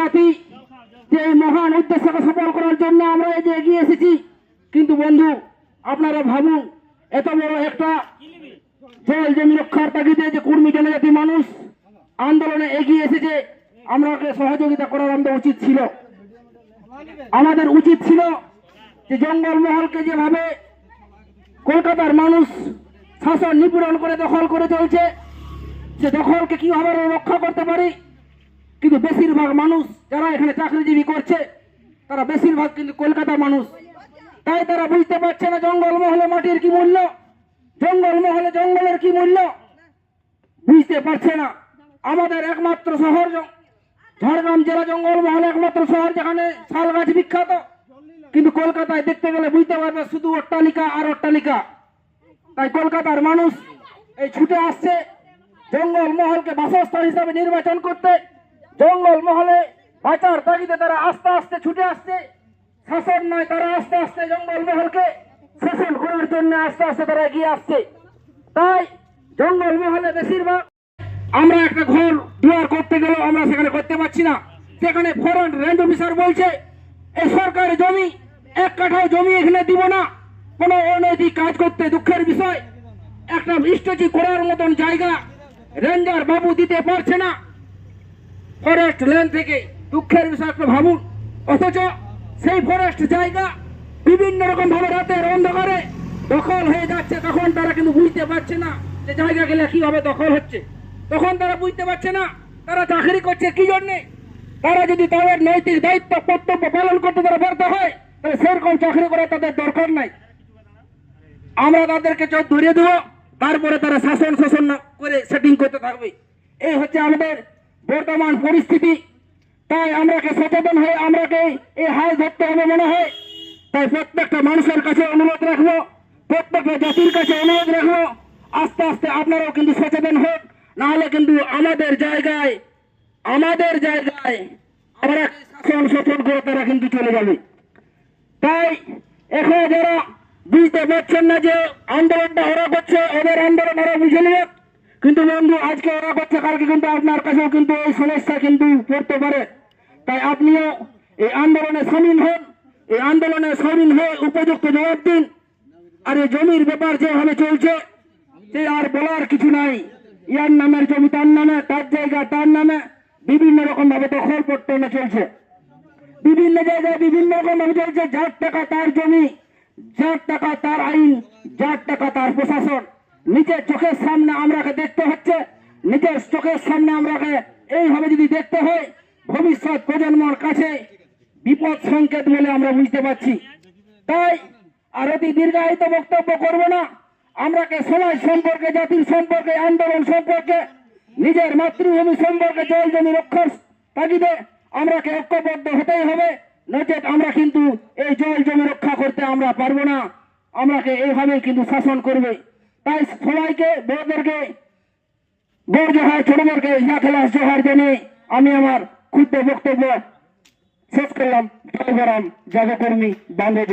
জাতি, যে মহান উদ্দেশ্যকে সফল করার জন্য আমরা এই যে এগিয়ে এসেছি। কিন্তু বন্ধু, আপনারা ভাবুন, এত বড় একটা জল জমি রক্ষার তাগিদে যে কুর্মী জনজাতি মানুষ আন্দোলনে এগিয়ে এসেছে, আমরাকে সহযোগিতা করার আমাদের উচিত ছিল। আমাদের উচিত ছিল যে জঙ্গলমহলকে যেভাবে কলকাতার মানুষ শাসন নিপীড়ন করে দখল করে চলছে, সে দখলকে কীভাবে রক্ষা করতে পারি কিন্তু বেশিরভাগ মানুষ যারা এখানে চাকরিজীবী করছে, তারা বেশিরভাগ কিন্তু কলকাতার মানুষ। তাই তারা বুঝতে পারছে না জঙ্গলমহলে মাটির কি মূল্য জঙ্গলমহলে জঙ্গলের কি মূল্য। বুঝতে পারছে না। আমাদের একমাত্র শহর ঝাড়গ্রাম জেলা জঙ্গলমহল একমাত্র শহর যেখানে শাল গাছ বিখ্যাত। কিন্তু কলকাতায় দেখতে গেলে বুঝতে পারবে শুধু অট্টালিকা আর অট্টালিকা তাই কলকাতার মানুষ এই ছুটে আসছে জঙ্গল মহলকে বাসস্থান হিসাবে নির্বাচন করতে। জঙ্গল মহলে বাঁচার তাগিদে তারা আস্তে আস্তে ছুটে আসছে। শাসন নয়, তারা আস্তে আস্তে জঙ্গল মহলকে শাসন করার জন্য আস্তে আস্তে তারা এগিয়ে আসছে। তাই জঙ্গল মহলে বেশিরভাগ আমরা একটা ঘর দুয়ার করতে গেলেও আমরা সেখানে করতে পারছি না। সেখানে ফরেন রেন্ট অফিসার বলছে এই সরকারি জমি, এক কাঠাও জমি এখানে দিব না। কোনো অনৈতিক কাজ করতে দুঃখের বিষয়। একটা স্টেচি করার মতন জায়গা রেঞ্জার বাবু দিতে পারছে না। ফরেস্ট ল্যান্ড থেকে দুঃখের বিষয় একটু ভাবুন। অথচ সেই ফরেস্ট জায়গা বিভিন্ন রকম ভাবে রাতের অন্ধকারে দখল হয়ে যাচ্ছে। তখন তারা কিন্তু বুঝতে পারছে না যে জায়গা গেলে কীভাবে দখল হচ্ছে। তখন তারা বুঝতে পারছে না তারা চাকরি করছে কি জন্যে? তারা যদি তাদের নৈতিক দায়িত্ব, কর্তব্য পালন করতে তারা ব্যর্থ হয়, তাহলে সেরকম চাকরি করার তাদের দরকার নাই। আমরা তাদেরকে চোখ ধরিয়ে দেবো, তারপরে তারা শাসন শাসন করে সেটিং করতে থাকবে। এই হচ্ছে আমাদের বর্তমান পরিস্থিতি। তাই আমরাকে সচেতন হয়ে আমরাকে এই হাল ধরতে হবে মনে হয়। তাই প্রত্যেকটা মানুষের কাছে অনুরোধ রাখব, প্রত্যেকটা জাতির কাছে অনুরোধ রাখব, আস্তে আস্তে আপনারাও কিন্তু সচেতন হোক, নাহলে কিন্তু আমাদের জায়গায় আমাদের জায়গায় আমরা শাসন করে তারা কিন্তু চলে যাবে। তাই এখন যারা বুঝতে পারছেন না যে আন্দোলনটা ওরা করছে, ওদের আন্দোলন ওরা বুঝে নেবে। কিন্তু বন্ধু, আজকে ওরা করছে, কালকে কিন্তু আপনার কাছেও কিন্তু এই সমস্যা কিন্তু পড়তে পারে। তাই আপনিও এই আন্দোলনে সামিল হন, এই আন্দোলনে সামিল হয়ে উপযুক্ত জবাব দিন। আর এই জমির ব্যাপার যেভাবে চলছে যে আর বলার কিছু নাই। ইয়ার নামের জমি তার নামে, তার জায়গা তার নামে। বিভিন্ন রকম ভাবে দখল পট্টনে চলছে। বিভিন্ন জায়গায় বিভিন্ন রকম ভাবে চলছে। যার টাকা তার জমি, যার টাকা তার আইন, যার টাকা তার প্রশাসন। নিজের চোখের সামনে আমরাকে দেখতে হচ্ছে, নিজের চোখের সামনে আমরাকে এইভাবে যদি দেখতে হয়, ভবিষ্যৎ প্রজন্মর কাছে বিপদ সংকেত বলে আমরা বুঝতে পারছি। তাই আর অতি দীর্ঘায়িত বক্তব্য করব না। আমরাকে সমাজ সম্পর্কে, জাতির সম্পর্কে, আন্দোলন সম্পর্কে, নিজের মাতৃভূমি সম্পর্কে জল জমি রক্ষার তাগিদে আমরাকে ঐক্যবদ্ধ হতেই হবে। নচেত আমরা কিন্তু এই জল জমি রক্ষা করতে আমরা পারব না। আমরাকে এইভাবেই কিন্তু শাসন করবে। বড়দেরকে বড় জোহার ছোটদেরকে ইয়া খেলাস জোহার আমি আমার ক্ষুদ্র বক্তব্য শেষ করলাম জয় গরম জাগকর্মী বান্ধব